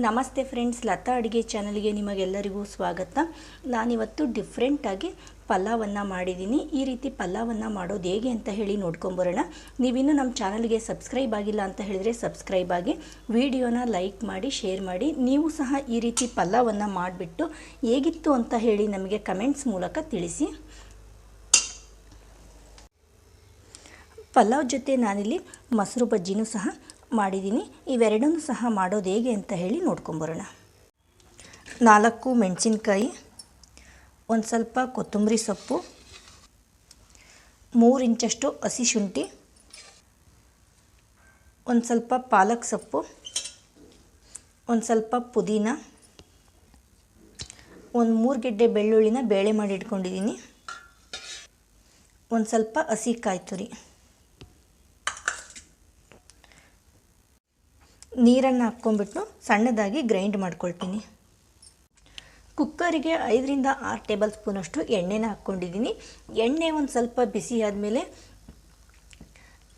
ನಮಸ್ತೆ ಫ್ರೆಂಡ್ಸ್, ಲತಾ ಅಡುಗೆ ಚಾನಲ್ಗೆ ನಿಮಗೆಲ್ಲರಿಗೂ ಸ್ವಾಗತ. ನಾನಿವತ್ತು ಡಿಫ್ರೆಂಟಾಗಿ ಪಲಾವನ್ನು ಮಾಡಿದ್ದೀನಿ. ಈ ರೀತಿ ಪಲಾವನ್ನು ಮಾಡೋದು ಹೇಗೆ ಅಂತ ಹೇಳಿ ನೋಡ್ಕೊಂಬರೋಣ. ನೀವಿನ್ನೂ ನಮ್ಮ ಚಾನಲ್ಗೆ ಸಬ್ಸ್ಕ್ರೈಬ್ ಆಗಿಲ್ಲ ಅಂತ ಹೇಳಿದರೆ ಸಬ್ಸ್ಕ್ರೈಬ್ ಆಗಿ, ವಿಡಿಯೋನ ಲೈಕ್ ಮಾಡಿ, ಶೇರ್ ಮಾಡಿ. ನೀವು ಸಹ ಈ ರೀತಿ ಪಲಾವನ್ನು ಮಾಡಿಬಿಟ್ಟು ಹೇಗಿತ್ತು ಅಂತ ಹೇಳಿ ನಮಗೆ ಕಮೆಂಟ್ಸ್ ಮೂಲಕ ತಿಳಿಸಿ. ಪಲಾವ್ ಜೊತೆ ನಾನಿಲ್ಲಿ ಮೊಸರು ಬಜ್ಜಿನೂ ಸಹ ಮಾಡಿದ್ದೀನಿ. ಇವೆರಡನ್ನೂ ಸಹ ಮಾಡೋದು ಹೇಗೆ ಅಂತ ಹೇಳಿ ನೋಡ್ಕೊಂಬರೋಣ. ನಾಲ್ಕು ಮೆಣಸಿನ್ಕಾಯಿ, ಒಂದು ಸ್ವಲ್ಪ ಕೊತ್ತಂಬರಿ ಸೊಪ್ಪು, ಮೂರು ಇಂಚಷ್ಟು ಹಸಿ ಶುಂಠಿ, ಒಂದು ಸ್ವಲ್ಪ ಪಾಲಕ್ ಸೊಪ್ಪು, ಒಂದು ಸ್ವಲ್ಪ ಪುದೀನ, ಒಂದು ಮೂರು ಗೆಡ್ಡೆ ಬೆಳ್ಳುಳ್ಳಿನ ಬೇಳೆ ಮಾಡಿ ಇಟ್ಕೊಂಡಿದ್ದೀನಿ. ಒಂದು ಸ್ವಲ್ಪ ಹಸಿ ಕಾಯಿ ತುರಿ ನೀರನ್ನು ಹಾಕ್ಕೊಂಬಿಟ್ಟು ಸಣ್ಣದಾಗಿ ಗ್ರೈಂಡ್ ಮಾಡ್ಕೊಳ್ತೀನಿ. ಕುಕ್ಕರಿಗೆ ಐದರಿಂದ ಆರು ಟೇಬಲ್ ಸ್ಪೂನಷ್ಟು ಎಣ್ಣೆನ ಹಾಕ್ಕೊಂಡಿದ್ದೀನಿ. ಎಣ್ಣೆ ಒಂದು ಸ್ವಲ್ಪ ಬಿಸಿ ಆದಮೇಲೆ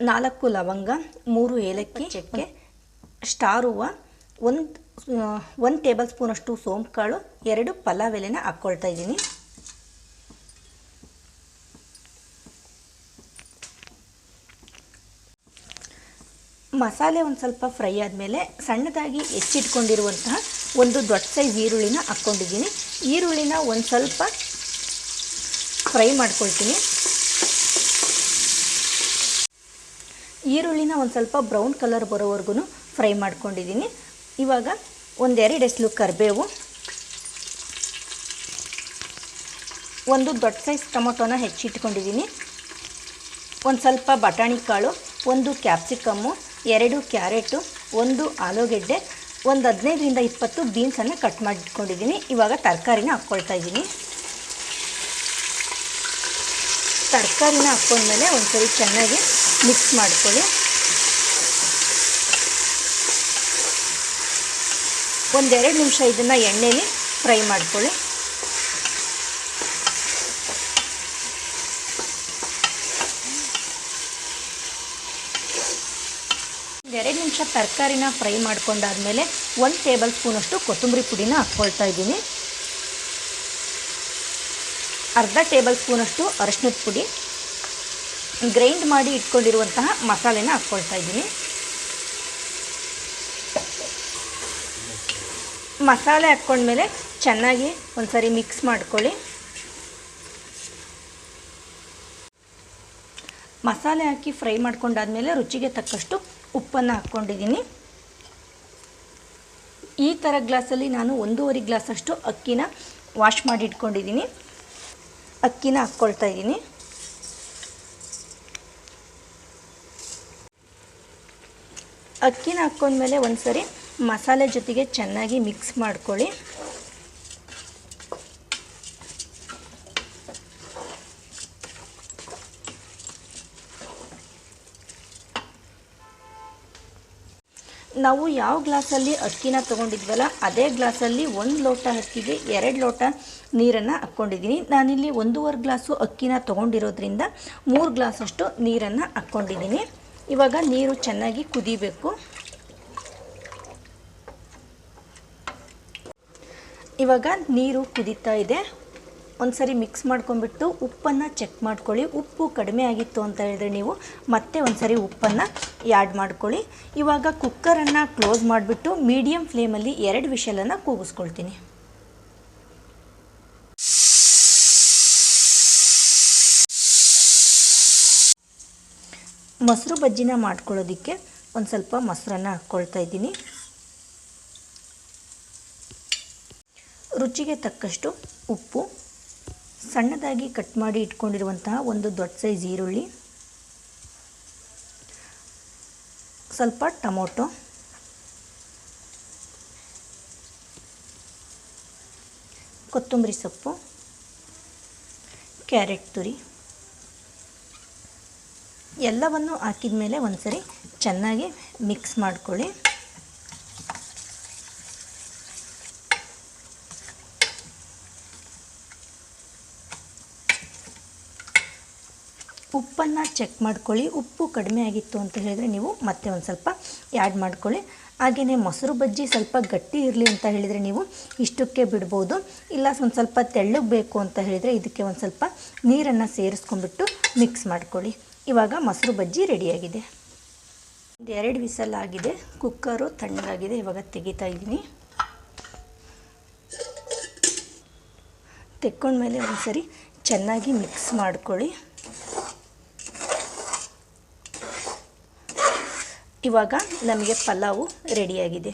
ನಾಲ್ಕು ಲವಂಗ ಮೂರು ಏಲಕ್ಕಿ ಚಕ್ಕೆ. ಸ್ಟಾರ್ ಹೂವು ಒಂದು ಒಂದು ಟೇಬಲ್ ಸ್ಪೂನಷ್ಟು ಸೋಂಪು ಕಾಳು ಎರಡು ಪಲಾವ್ ಎಲೆನ ಹಾಕ್ಕೊಳ್ತಾ ಇದ್ದೀನಿ. ಮಸಾಲೆ ಒಂದು ಸ್ವಲ್ಪ ಫ್ರೈ ಆದಮೇಲೆ ಸಣ್ಣದಾಗಿ ಹೆಚ್ಚಿಟ್ಕೊಂಡಿರುವಂತಹ ಒಂದು ದೊಡ್ಡ ಸೈಜ್ ಈರುಳ್ಳಿನ ಹಾಕ್ಕೊಂಡಿದ್ದೀನಿ. ಈರುಳ್ಳಿನ ಒಂದು ಸ್ವಲ್ಪ ಫ್ರೈ ಮಾಡ್ಕೊಳ್ತೀನಿ. ಈರುಳ್ಳಿನ ಒಂದು ಸ್ವಲ್ಪ ಬ್ರೌನ್ ಕಲರ್ ಬರೋವರೆಗೂ ಫ್ರೈ ಮಾಡ್ಕೊಂಡಿದ್ದೀನಿ. ಇವಾಗ ಒಂದೆರಡು ಎಸ್ಲು ಕರಿಬೇವು, ಒಂದು ದೊಡ್ಡ ಸೈಜ್ ಟೊಮೊಟೊನ ಹೆಚ್ಚಿಟ್ಕೊಂಡಿದ್ದೀನಿ. ಒಂದು ಸ್ವಲ್ಪ ಬಟಾಣಿ ಕಾಳು, ಒಂದು ಕ್ಯಾಪ್ಸಿಕಮ್ಮು ಎರಡು ಕ್ಯಾರೆಟು, ಒಂದು ಆಲೂಗೆಡ್ಡೆ, ಒಂದು ಹದಿನೈದರಿಂದ ಇಪ್ಪತ್ತು ಬೀನ್ಸನ್ನು ಕಟ್ ಮಾಡಿಟ್ಕೊಂಡಿದ್ದೀನಿ ಇವಾಗ ತರಕಾರಿನ ಹಾಕ್ಕೊಳ್ತಾ ಇದ್ದೀನಿ. ತರಕಾರಿನ ಹಾಕ್ಕೊಂಡ್ಮೇಲೆ ಒಂದ್ಸರಿ ಚೆನ್ನಾಗಿ ಮಿಕ್ಸ್ ಮಾಡ್ಕೊಳ್ಳಿ. ಒಂದೆರಡು ನಿಮಿಷ ಇದನ್ನು ಎಣ್ಣೆಲಿ ಫ್ರೈ ಮಾಡ್ಕೊಳ್ಳಿ. ಎರಡು ನಿಮಿಷ ತರಕಾರಿನ ಫ್ರೈ ಮಾಡ್ಕೊಂಡಾದ್ಮೇಲೆ ಒಂದು ಟೇಬಲ್ ಸ್ಪೂನಷ್ಟು ಕೊತ್ತಂಬರಿ ಪುಡಿನ ಹಾಕ್ಕೊಳ್ತಾ ಇದ್ದೀನಿ. ಅರ್ಧ ಟೇಬಲ್ ಸ್ಪೂನಷ್ಟು ಅರಶಿನದ ಪುಡಿ. ಗ್ರೈಂಡ್ ಮಾಡಿ ಇಟ್ಕೊಂಡಿರುವಂತಹ ಮಸಾಲೆನ ಹಾಕ್ಕೊಳ್ತಾ ಇದ್ದೀನಿ. ಮಸಾಲೆ ಹಾಕ್ಕೊಂಡ್ಮೇಲೆ ಚೆನ್ನಾಗಿ ಒಂದ್ಸರಿ ಮಿಕ್ಸ್ ಮಾಡ್ಕೊಳ್ಳಿ. ಮಸಾಲೆ ಹಾಕಿ ಫ್ರೈ ಮಾಡ್ಕೊಂಡಾದ್ಮೇಲೆ ರುಚಿಗೆ ತಕ್ಕಷ್ಟು ಉಪ್ಪನ್ನು ಹಾಕ್ಕೊಂಡಿದ್ದೀನಿ. ಈ ಥರ ಗ್ಲಾಸಲ್ಲಿ ನಾನು ಒಂದೂವರೆ ಗ್ಲಾಸಷ್ಟು ಅಕ್ಕಿನ ವಾಶ್ ಮಾಡಿ ಇಟ್ಕೊಂಡಿದ್ದೀನಿ ಅಕ್ಕಿನ ಹಾಕ್ಕೊಳ್ತಾ ಇದ್ದೀನಿ. ಅಕ್ಕಿನ ಹಾಕ್ಕೊಂಡ್ಮೇಲೆ ಒಂದು ಸರಿ ಮಸಾಲೆ ಜೊತೆಗೆ ಚೆನ್ನಾಗಿ ಮಿಕ್ಸ್ ಮಾಡ್ಕೊಳ್ಳಿ. ನಾವು ಯಾವ ಗ್ಲಾಸಲ್ಲಿ ಅಕ್ಕಿನ ತೊಗೊಂಡಿದ್ವಲ್ಲ, ಅದೇ ಗ್ಲಾಸಲ್ಲಿ ಒಂದು ಲೋಟ ಅಕ್ಕಿಗೆ ಎರಡು ಲೋಟ ನೀರನ್ನು ಹಾಕ್ಕೊಂಡಿದ್ದೀನಿ. ನಾನಿಲ್ಲಿ ಒಂದೂವರೆ ಗ್ಲಾಸು ಅಕ್ಕಿನ ತೊಗೊಂಡಿರೋದ್ರಿಂದ ಮೂರು ಗ್ಲಾಸಷ್ಟು ನೀರನ್ನು ಹಾಕ್ಕೊಂಡಿದ್ದೀನಿ. ಇವಾಗ ನೀರು ಚೆನ್ನಾಗಿ ಕುದಿಬೇಕು. ಇವಾಗ ನೀರು ಕುದೀತಾ ಇದೆ. ಒಂದು ಸರಿ ಮಿಕ್ಸ್ ಮಾಡ್ಕೊಂಡ್ಬಿಟ್ಟು ಉಪ್ಪನ್ನು ಚೆಕ್ ಮಾಡ್ಕೊಳ್ಳಿ. ಉಪ್ಪು ಕಡಿಮೆ ಆಗಿತ್ತು ಅಂತ ಹೇಳಿದ್ರೆ ನೀವು ಮತ್ತೆ ಒಂದು ಸರಿ ಉಪ್ಪನ್ನು ಆ್ಯಡ್ ಮಾಡ್ಕೊಳ್ಳಿ. ಇವಾಗ ಕುಕ್ಕರನ್ನು ಕ್ಲೋಸ್ ಮಾಡಿಬಿಟ್ಟು ಮೀಡಿಯಮ್ ಫ್ಲೇಮಲ್ಲಿ ಎರಡು ವಿಷಲನ್ನು ಕೂಗಿಸ್ಕೊಳ್ತೀನಿ. ಮೊಸರು ಬಜ್ಜಿನ ಮಾಡ್ಕೊಳ್ಳೋದಕ್ಕೆ ಒಂದು ಸ್ವಲ್ಪ ಮೊಸರನ್ನು ಹಾಕ್ಕೊಳ್ತಾ ಇದ್ದೀನಿ. ರುಚಿಗೆ ತಕ್ಕಷ್ಟು ಉಪ್ಪು ಸಣ್ಣದಾಗಿ ಕಟ್ ಮಾಡಿ ಇಟ್ಕೊಂಡಿರುವಂತಹ ಒಂದು ದೊಡ್ಡ ಸೈಜ್ ಈರುಳ್ಳಿ, ಸ್ವಲ್ಪ ಟೊಮೊಟೊ, ಕೊತ್ತಂಬರಿ ಸೊಪ್ಪು, ಕ್ಯಾರೆಟ್ ತುರಿ, ಎಲ್ಲವನ್ನು ಹಾಕಿದ ಮೇಲೆ ಒಂದ್ಸರಿ ಚೆನ್ನಾಗಿ ಮಿಕ್ಸ್ ಮಾಡ್ಕೊಳ್ಳಿ. ಉಪ್ಪನ್ನು ಚೆಕ್ ಮಾಡ್ಕೊಳ್ಳಿ. ಉಪ್ಪು ಕಡಿಮೆ ಆಗಿತ್ತು ಅಂತ ಹೇಳಿದರೆ ನೀವು ಮತ್ತೆ ಒಂದು ಸ್ವಲ್ಪ ಆ್ಯಡ್ ಮಾಡ್ಕೊಳ್ಳಿ. ಹಾಗೆಯೇ ಮೊಸರು ಬಜ್ಜಿ ಸ್ವಲ್ಪ ಗಟ್ಟಿ ಇರಲಿ ಅಂತ ಹೇಳಿದರೆ ನೀವು ಇಷ್ಟಕ್ಕೆ ಬಿಡ್ಬೋದು. ಇಲ್ಲ ಒಂದು ಸ್ವಲ್ಪ ತೆಳ್ಳಗೆ ಬೇಕು ಅಂತ ಹೇಳಿದರೆ ಇದಕ್ಕೆ ಒಂದು ಸ್ವಲ್ಪ ನೀರನ್ನು ಸೇರಿಸ್ಕೊಂಡ್ಬಿಟ್ಟು ಮಿಕ್ಸ್ ಮಾಡ್ಕೊಳ್ಳಿ. ಇವಾಗ ಮೊಸರು ಬಜ್ಜಿ ರೆಡಿಯಾಗಿದೆ. ಒಂದು ಎರಡು ವಿಸಲಾಗಿದೆ ಕುಕ್ಕರು ತಣ್ಣಗಾಗಿದೆ. ಇವಾಗ ತೆಗಿತಾ ಇದ್ದೀನಿ. ತೆಕ್ಕೊಂಡ್ಮೇಲೆ ಒಂದ್ಸರಿ ಚೆನ್ನಾಗಿ ಮಿಕ್ಸ್ ಮಾಡ್ಕೊಳ್ಳಿ. ಇವಾಗ ನಮಗೆ ಪಲಾವು ರೆಡಿಯಾಗಿದೆ